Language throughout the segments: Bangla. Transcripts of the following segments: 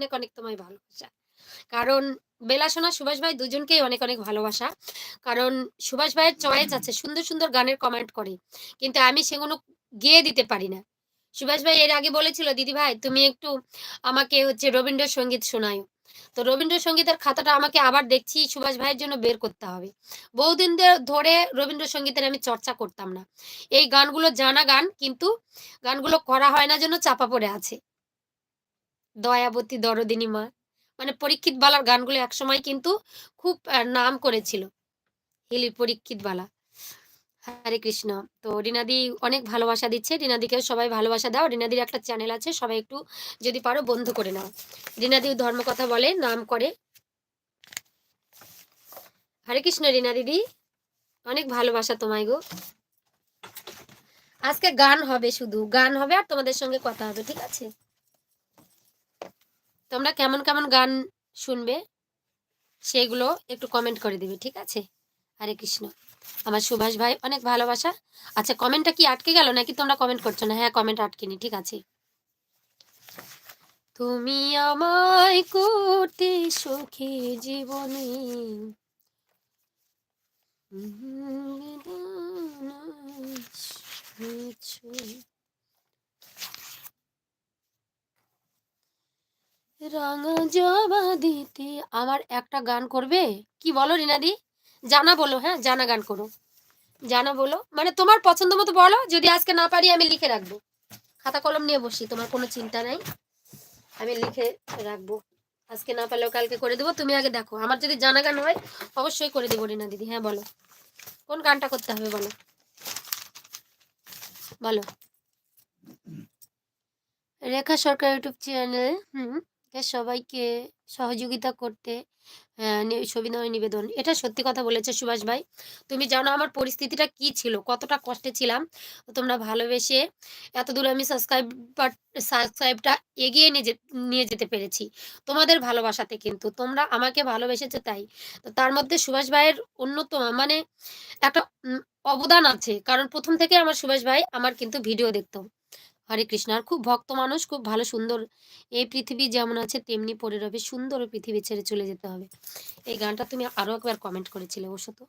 অনেক অনেক তোমায় ভালোবাসা। কারণ বেলা সোনা সুভাষ ভাই দুজনকেই অনেক অনেক ভালোবাসা। কারণ সুভাষ ভাইয়ের চয়েস আছে, সুন্দর সুন্দর গানের কমেন্ট করে। কিন্তু আমি সেগুলো গেয়ে দিতে পারি না। সুভাষ ভাই এর আগে বলেছিল, দিদি ভাই, তুমি একটু আমাকে হচ্ছে রবীন্দ্রসঙ্গীত শোনায়। তো রবীন্দ্রসঙ্গীতের খাতাটা আমাকে আবার দেখছি, সুভাষ ভাইয়ের জন্য বের করতে হবে। বহুদিন ধরে রবীন্দ্রসঙ্গীতের আমি চর্চা করতাম না। এই গানগুলো জানা গান, কিন্তু গানগুলো করা হয় না জন্য চাপা পড়ে আছে। দয়াবতী দরদিনী মা। মানে পরীক্ষিত বালার গানগুলো একসময় কিন্তু খুব নাম করেছিল। হিলি পরীক্ষিত বালা। হরে কৃষ্ণ। তো রিনাদি অনেক ভালোবাসা দিচ্ছে। রিনাদিকেও সবাই ভালোবাসা দাও। রিনাদির একটা চ্যানেল আছে, সবাই একটু যদি পারো বন্ধ করে নাও। রিনাদি ধর্ম কথা বলে, নাম করে। হরে কৃষ্ণ রিনা দিদি অনেক ভালোবাসা তোমায় গো। আজকে গান হবে শুধু। গান হবে আর তোমাদের সঙ্গে কথা হবে, ঠিক আছে? তোমরা কেমন কেমন গান শুনবে সেগুলো একটু কমেন্ট করে দিবে ঠিক আছে হরে কৃষ্ণ আমার সুভাষ ভাই অনেক ভালোবাসা আচ্ছা কমেন্টটা কি আটকে গেল নাকি তোমরা কমেন্ট করছ না হ্যাঁ কমেন্ট আটকেনি ঠিক আছে তুমি আমায় করতে সুখী জীবনে রাঙা দিতে আমার একটা গান করবে? কি বলো রিনাদি? জানা বলো হ্যাঁ জানা গান করো। জানা বলো। মানে তোমার পছন্দ মতো বলো, যদি আজকে না পারি আমি লিখে রাখব। খাতা কলম নিয়ে বসি, তোমার কোনো চিন্তা নাই। আমি লিখে রাখব। আজকে না পারলেও কালকে করে দেবো। তুমি আগে দেখো। আমার যদি জানা গান হয়, অবশ্যই করে দেবো রিনা দিদি। হ্যাঁ বলো। কোন গানটা করতে হবে, বলো। বলো। রেখা সরকার ইউটিউব চ্যানেল, হুম। সবাইকে সহযোগিতা করতে সবিনয় নিবেদন। এটা সত্যি কথা বলেছে সুভাষ ভাই। তুমি জানো আমার পরিস্থিতিটা কি ছিল? কতটা কষ্টে ছিলাম। তোমরা ভালোবেসে এত দূর আমি সাবস্ক্রাইবার সাবস্ক্রাইবটা এগিয়ে নিয়ে নিয়ে যেতে পেরেছি। তোমাদের ভালোবাসাতে কিন্তু। তোমরা আমাকে ভালোবেসেছে তাই। তো তার মধ্যে সুভাষ ভাইয়ের অন্যতম মানে একটা অবদান আছে। কারণ প্রথম থেকে আমার সুভাষ ভাই আমার কিন্তু ভিডিও দেখতো। হরে কৃষ্ণ। আর খুব ভক্ত মানুষ, খুব ভালো, সুন্দর। এই পৃথিবী যেমন আছে, তেমনি পড়ে রবে সুন্দর পৃথিবী ছেড়ে চলে যেতে হবে। এই গানটা তুমি আরও একবার কমেন্ট করেছিলে অবশ্য তো।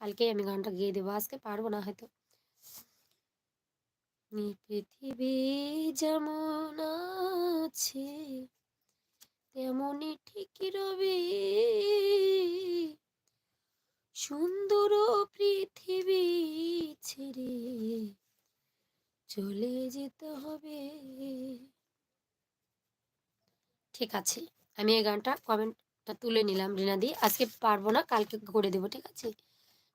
কালকেই আমি গানটা গেয়ে দেবো, আজকে পারব না হয়তো। পৃথিবী যেমন আছে, তেমনি ঠিকই রবে সুন্দর পৃথিবী ছেড়ে চলে যেতে হবে। ঠিক আছে, আমি এই গানটা কমেন্টটা তুলে নিলাম রিনাদি আজকে পারব না, কালকে করে দেবো, ঠিক আছে?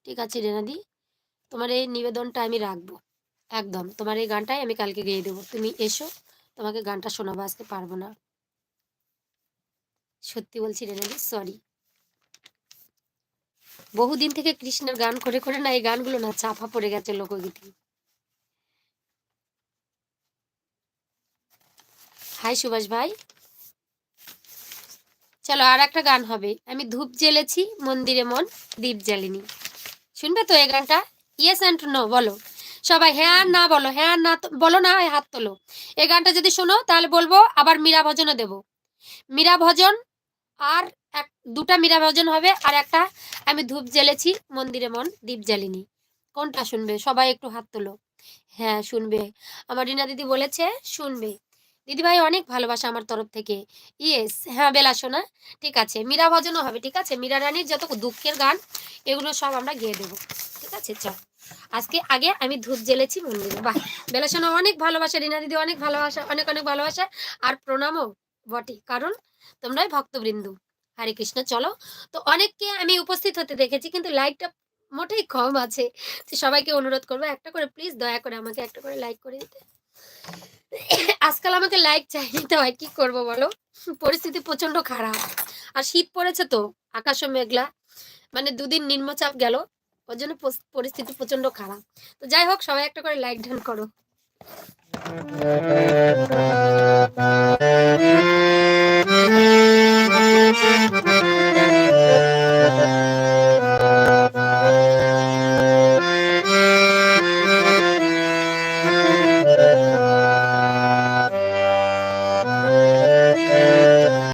ঠিক আছে রিনাদি তোমার এই নিবেদনটা আমি রাখব, একদম। তোমার এই গানটাই আমি কালকে গেয়ে দেবো। তুমি এসো, তোমাকে গানটা শোনাবো, আজকে পারব না। সত্যি বলছি রেনাদি সরি বহুদিন থেকে কৃষ্ণের গান করে করে না এই গানগুলো না চাপা পড়ে গেছে লোকগীতি। হাই সুভাষ ভাই। চলো আর একটা গান হবে। আমি ধূপ জ্বেলেছি, মন্দিরে মন দীপ জ্বালিনি। শুনবে তো এই গানটা? ইয়েস অ্যান্ড নো বলো। সবাই হ্যাঁ আর না বলো হ্যাঁ আর না বলো না হাত তোলো। এই গানটা যদি শোনো, তাহলে বলব আবার মীরা ভজনও দেবো। মীরা ভজন আর এক, দুটা মীরা ভজন হবে আর একটা, আমি ধূপ জ্বেলেছি, মন্দিরে মন দীপ জ্বালিনি। কোনটা শুনবে? সবাই একটু হাত তোলো। হ্যাঁ শুনবে। আমার রিনা দিদি বলেছে, শুনবে। দিদি ভাই অনেক ভালোবাসা আমার তরফ থেকে। ইয়েস হ্যাঁ বেলা শোনা। ঠিক আছে, মীরা ভজনও হবে, ঠিক আছে? মীরা রানীর যত দুঃখের গান, এগুলো সব আমরা গেয়ে দেবো। ঠিক আছে, চল। আজকে আগে আমি ধূপ জ্বেলেছি মন্দিরে বাহ! বেলা শোনা অনেক ভালোবাসা, রিনা দিদি অনেক ভালোবাসা, অনেক অনেক ভালোবাসা। আর প্রণামও বটে, কারণ তোমরাই ভক্তবৃন্দু। হরে কৃষ্ণ, চলো। তো অনেককে আমি উপস্থিত হতে দেখেছি, কিন্তু লাইকটা মোটেই কম আছে। সবাইকে অনুরোধ করব, একটা করে প্লিজ দয়া করে আমাকে একটা করে লাইক করে দিতে। আজকাল আমাকে লাইক চাই নিতে হয় কি করব বলো? পরিস্থিতি প্রচণ্ড খারাপ। আর শীত পড়েছে তো, আকাশও মেঘলা। মানে দুদিন নিম্নচাপ গেল, ওর জন্য পরিস্থিতি প্রচণ্ড খারাপ। তো যাই হোক, সবাই একটা করে লাইক ডান করো।